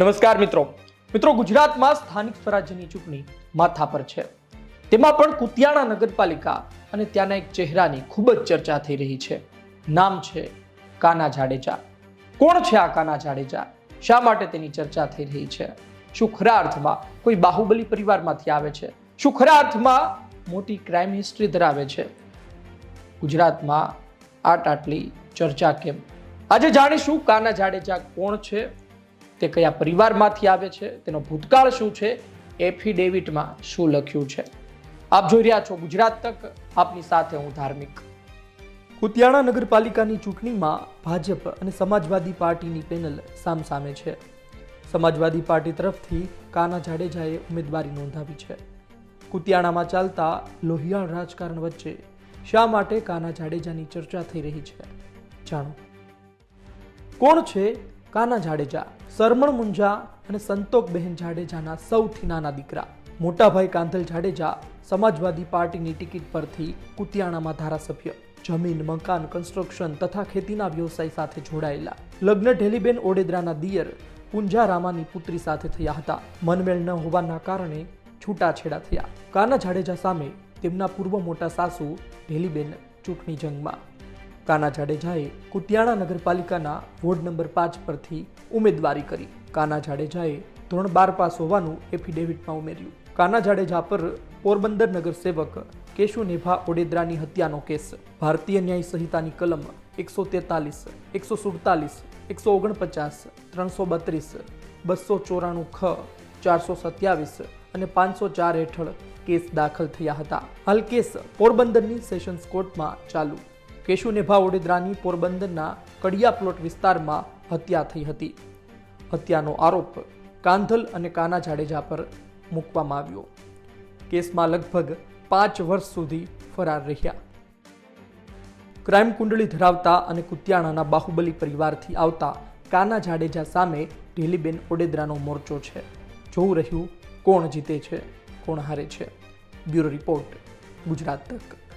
નમસ્કાર મિત્રો. મિત્રો, ગુજરાતમાં સ્થાનિક સ્વરાજ્યની ચૂંટણી માથા પર છે. તેમાં પણ કુતિયાણા નગરપાલિકા અને ત્યાંના એક ચહેરાની ખૂબ જ ચર્ચા થઈ રહી છે. નામ છે કાના જાડેજા. કોણ છે આ કાના જાડેજા? શા માટે તેની ચર્ચા થઈ રહી છે? શું ખરા અર્થમાં કોઈ બાહુબલી પરિવારમાંથી આવે છે? શું ખરા અર્થમાં મોટી ક્રાઇમ હિસ્ટ્રી ધરાવે છે? ગુજરાતમાં આટ આટલી ચર્ચા કેમ? આજે જાણીશું કાના જાડેજા કોણ છે તે કયા પરિવારમાંથી આવે છે, તેનો ભૂતકાળ શું છે, એફિડેવિટમાં શું લખ્યું છે. આપ જોઈ રહ્યા છો ગુજરાત તક, આપની સાથે હું ધાર્મિક. કુતિયાણા નગરપાલિકાની ચૂંટણીમાં ભાજપ અને સમાજવાદી પાર્ટીની પેનલ સામસામે છે. સમાજવાદી પાર્ટી તરફથી કાના જાડેજાએ ઉમેદવારી નોંધાવી છે. કુતિયાણામાં ચાલતા લોહિયાળ રાજકારણ વચ્ચે શા માટે કાના જાડેજાની ચર્ચા થઈ રહી છે, જાણો. કોણ છે કાના જાડેજા, સરમણ મુંજા અને સંતોકબહેન જાડેજાના સૌથી નાના દીકરા. મોટાભાઈ કાંધલ જાડેજા સમાજવાદી પાર્ટીની ટિકિટ પરથી કુતિયાણામાં ધારાસભ્ય. જમીન, મકાન કન્સ્ટ્રક્શન તથા ખેતીના વ્યવસાય સાથે જોડાયેલા. લગ્ન ઢેલીબેન ઓડેદરાના દિયર પુંજા રામાની પુત્રી સાથે થયા હતા. મનમેળ ન હોવાના કારણે છૂટાછેડા થયા. કાના જાડેજા સામે તેમના પૂર્વ મોટા સાસુ ઢેલીબેન ચૂંટણી જંગમાં. કાના જાડેજાએ કુતિયાણા નગરપાલિકાના વોર્ડ નંબર પાંચ પરથી ઉમેદવારી કરી. કાના જાડેજાએ ધોરણ બાર પાસ હોવાનું એફિડેવિટમાં ઉમેર્યું. કાના જાડેજા પર પોરબંદર નગરસેવક કેશુ નેભા ઓડેદરાની હત્યાનો કેસ, ભારતીય ન્યાય સંહિતાની કલમ એકસો તેતાલીસ, એકસો સુડતાલીસ, એકસો ઓગણપચાસ, ત્રણસો બત્રીસ, બસો ચોરાણું ખ, ચારસો સત્યાવીસ અને પાંચસો ચાર હેઠળ કેસ દાખલ થયા હતા. હાલ કેસ પોરબંદરની સેશન્સ કોર્ટમાં ચાલુ. કેશુ નેભા ઓડેદરાની પોરબંદરના કડિયા પ્લોટ વિસ્તારમાં હત્યા થઈ હતી. હત્યાનો આરોપ કાંધલ અને કાના જાડેજા પર મૂકવામાં આવ્યો. કેસમાં લગભગ પાંચ વર્ષ સુધી ફરાર રહ્યા. ક્રાઇમ કુંડળી ધરાવતા અને કુતિયાણાના બાહુબલી પરિવારથી આવતા કાના જાડેજા સામે ઢીલીબેન ઓડેદરાનો મોરચો છે. જોવું રહ્યું કોણ જીતે છે, કોણ હારે છે. બ્યુરો રિપોર્ટ ગુજરાત તક.